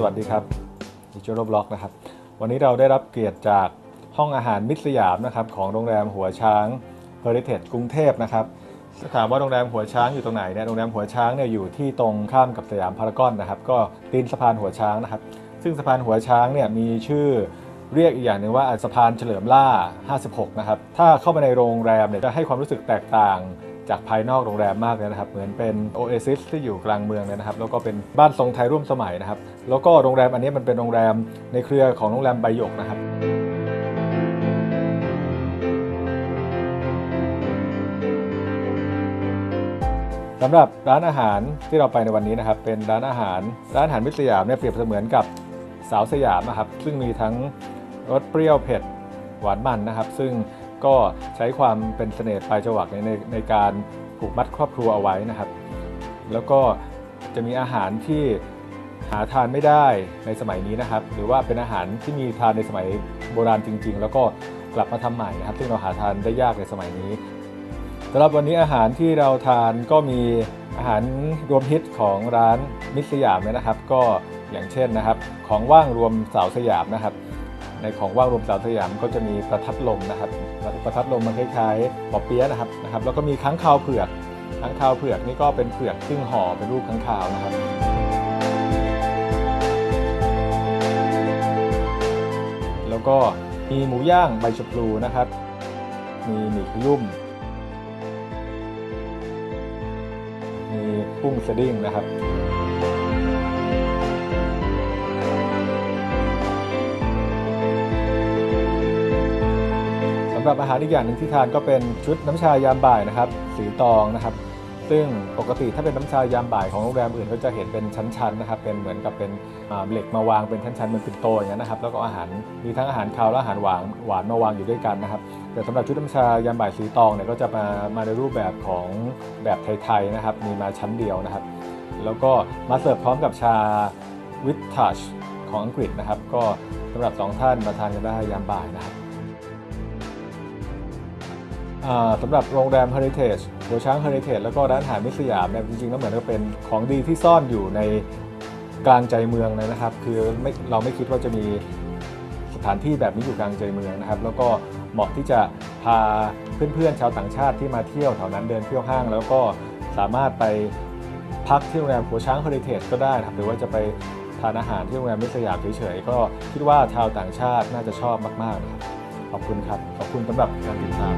สวัสดีครับดิจิทัลบล็อกนะครับ วันนี้เราได้รับเกียรติจากห้องอาหารมิตรสยามนะครับของโรงแรมหัวช้างเ e อริเทจกรุงเทพนะครับถ้าถามว่าโรงแรมหัวช้างอยู่ตรงไหนเนี่ยโรงแรมหัวช้างเนี่ยอยู่ที่ตรงข้ามกับสยามพารากอนนะครับ ก็ตีนสะพานหัวช้างนะครับ ซึ่งสะพานหัวช้างเนี่ยมีชื่อเรียกอีกอย่างหนึ่งว่าสะพานเฉลิมล่า 56 นะครับ ถ้าเข้าไปในโรงแรมเนี่ยจะให้ความรู้สึกแตกต่าง จากภายนอกโรงแรมมากเลยนะครับเหมือนเป็นโอเอซิสที่อยู่กลางเมืองเลยนะครับแล้วก็เป็นบ้านทรงไทยร่วมสมัยนะครับ แล้วก็โรงแรมอันนี้มันเป็นโรงแรมในเครือของโรงแรมใบหยกนะครับสำหรับร้านอาหารที่เราไปในวันนี้นะครับ เป็นร้านอาหารร้านอาหารมิตรสยามเนี่ยเปรียบเสมือนกับสาวสยามนะครับซึ่งมีทั้งรสเปรี้ยวเผ็ดหวานมันนะครับ ซึ่ง ก็ใช้ความเป็นเสน่ห์ปลายจวักในในในการผูกมัดครอบครัวเอาไว้นะครับ แล้วก็จะมีอาหารที่หาทานไม่ได้ในสมัยนี้นะครับ หรือว่าเป็นอาหารที่มีทานในสมัยโบราณจริง ๆ แล้วก็กลับมาทำใหม่นะครับ ซึ่งเราหาทานได้ยากในสมัยนี้สำหรับวันนี้อาหารที่เราทานก็มีอาหารรวมฮิตของร้านมิตรสยามเนี่ยนะครับ ก็อย่างเช่นนะครับ ของว่างรวมสาวสยามนะครับ ในของว่างรวมสาวสยามก็จะมีประทัดลมนะครับ ประทัดลมมันคล้ายๆปอเปี๊ยะนะครับนะครับ แล้วก็มีค้างคาวเผือกค้างคาวเผือกนี่ก็เป็นเผือกซึ่งห่อเป็นรูปค้างคาวนะครับแล้วก็มีหมูย่างใบชะพลูนะครับ มีหมี่ขยุ่ม มีกุ้งสดิ้งนะครับ หรับอาหารอีกอย่างหนึ่งที่ทานก็เป็นชุดน้ำชายามบ่ายนะครับ สีตองนะครับ ซึ่งปกติถ้าเป็นน้ำชายามบ่ายของโรงแรมอื่นก็จะเห็นเป็นชั้นๆนะครับเป็นเหมือนกับเป็นเหล็กมาวางเป็นชั้นๆเป็นปิ่นโตอย่างนั้นะครับแล้วก็อาหารมีทั้งอาหารคาวและอาหารหวานหวานมาวางอยู่ด้วยกันนะครับ แต่สำหรับชุดน้ำชายามบ่ายสีตองเนี่ยก็จะมามาในรูปแบบของแบบไทยๆนะครับ มีมาชั้นเดียวนะครับ แล้วก็มาเสิร์ฟพร้อมกับชาวิททัชของอังกฤษนะครับ ก็สำหรับสองท่านมาทานกันได้ยามบ่ายนะครับ สำหรับโรงแรม Heritage หัวช้าง Heritage แล้วก็ร้านอาหารมิสยามเนี่ยจริงๆแล้วเหมือนกับเป็นของดีที่ซ่อนอยู่ในกลางใจเมืองเลยนะครับ คือไม่เราไม่คิดว่าจะมีสถานที่แบบนี้อยู่กลางใจเมืองนะครับ แล้วก็เหมาะที่จะพาเพื่อนๆชาวต่างชาติที่มาเที่ยวแถวนั้นเดินเที่ยวห้าง แล้วก็สามารถไปพักที่โรงแรมหัวช้าง Heritage ก็ได้ครับหรือว่าจะไปทานอาหารที่โรงแรมมิสยามเฉยๆก็คิดว่าชาวต่างชาติน่าจะชอบมากๆนะครับ ขอบคุณครับ ขอบคุณสำหรับการติดตาม